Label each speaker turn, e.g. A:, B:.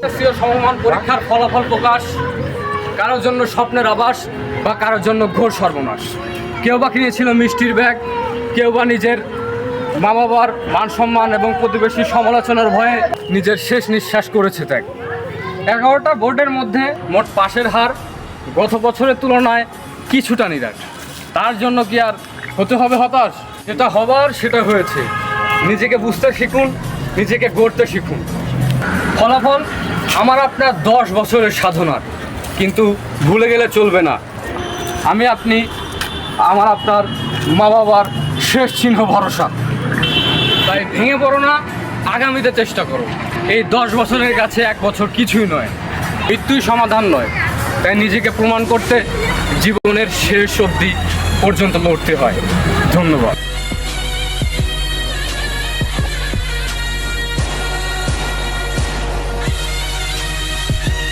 A: সমমান পরীক্ষার ফলাফল প্রকাশ, কারোর জন্য স্বপ্নের আবাস বা কারোর জন্য ঘোর সর্বনাশ। কেউ বা কিনেছিল মিষ্টির ব্যাগ, কেউ বা নিজের মা বাবার মান সম্মান এবং প্রতিবেশী সমালোচনার ভয়ে নিজের শেষ নিঃশ্বাস করেছে ত্যাগ। এগারোটা বোর্ডের মধ্যে মোট পাশের হার গত বছরের তুলনায় কিছুটা নিরাশ। তার জন্য কি আর হতে হবে হতাশ? যেটা হবার সেটা হয়েছে। নিজেকে বুঝতে শিখুন, নিজেকে গড়তে শিখুন। ফলাফল আমার আপনার দশ বছরের সাধনার। কিন্তু ভুলে গেলে চলবে না। আমি আপনি, আমার আপনার মা বাবার শেষ চিহ্ন ভরসা। তাই ভেঙে পড়ো না, আগামীতে চেষ্টা করো। এই দশ বছরের কাছে এক বছর কিছুই নয়, মৃত্যুই সমাধান নয়। তাই নিজেকে প্রমাণ করতে জীবনের শেষ অবধি পর্যন্ত লড়তে হয়। ধন্যবাদ।